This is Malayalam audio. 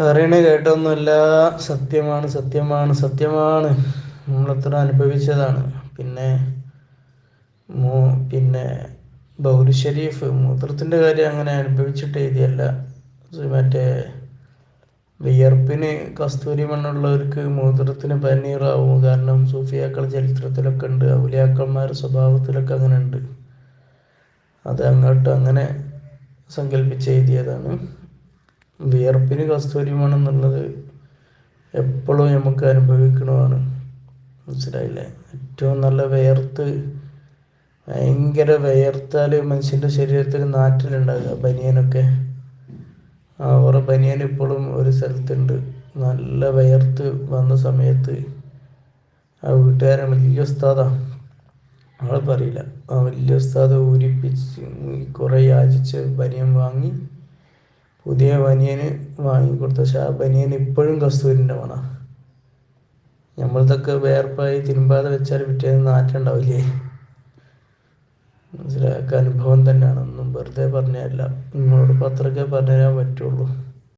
പറയണ കേട്ടൊന്നുമില്ല. സത്യമാണ് സത്യമാണ് സത്യമാണ്. നമ്മളത്ര അനുഭവിച്ചതാണ്. പിന്നെ പിന്നെ ബൗലി ഷരീഫ് മൂത്രത്തിന്റെ കാര്യം അങ്ങനെ അനുഭവിച്ചിട്ട് എഴുതിയല്ല. മറ്റേ വിയർപ്പിന് കസ്തൂരി മണ്ണുള്ളവർക്ക് മൂത്രത്തിന് പനീറാവും. കാരണം സൂഫിയാക്കൾ ചരിത്രത്തിലൊക്കെ ഉണ്ട്. ഔലിയാക്കന്മാരുടെ സ്വഭാവത്തിലൊക്കെ അങ്ങനെ ഉണ്ട് അത് അങ്ങോട്ട് അങ്ങനെ സങ്കല്പിച്ച് എഴുതിയതാണ്. വിയർപ്പിന് കസ്തൂരി മണ്ണെന്നുള്ളത് എപ്പോഴും നമുക്ക് അനുഭവിക്കണമാണ് മനസ്സിലായില്ലേ? ഏറ്റവും നല്ല വിയർത്ത് ഭയങ്കര വിയർത്താൽ മനുഷ്യന്റെ ശരീരത്തിൽ നാറ്റിലുണ്ടാകുക ബനിയനൊക്കെ. അവരുടെ ബനിയൻ ഇപ്പോഴും ഒരു സ്ഥലത്തുണ്ട്. നല്ല വിയർത്ത് വന്ന സമയത്ത് ആ വീട്ടുകാരൻ വലിയ ഉസ്താദാണ് ആളെ പറയില്ല. ആ വലിയ ഉസ്താദ് ഊരിപ്പിച്ച് കുറേ യാചിച്ച് ബനിയൻ വാങ്ങി പുതിയ ബനിയന് വാങ്ങിക്കൊടുത്ത പക്ഷെ ആ ബനിയൻ ഇപ്പോഴും കസ്തൂരിന്റെ മണ. നമ്മളതൊക്കെ വേർപ്പായി തിരുമ്പാതെ വെച്ചാൽ പിറ്റേന്ന് നാറ്റുണ്ടാവില്ലേ മനസ്സിലാക്കുക അനുഭവം തന്നെയാണ്. ഒന്നും വെറുതെ പറഞ്ഞതല്ല നിങ്ങളോട് പത്രമൊക്കെ പറഞ്ഞു തരാൻ പറ്റുള്ളൂ.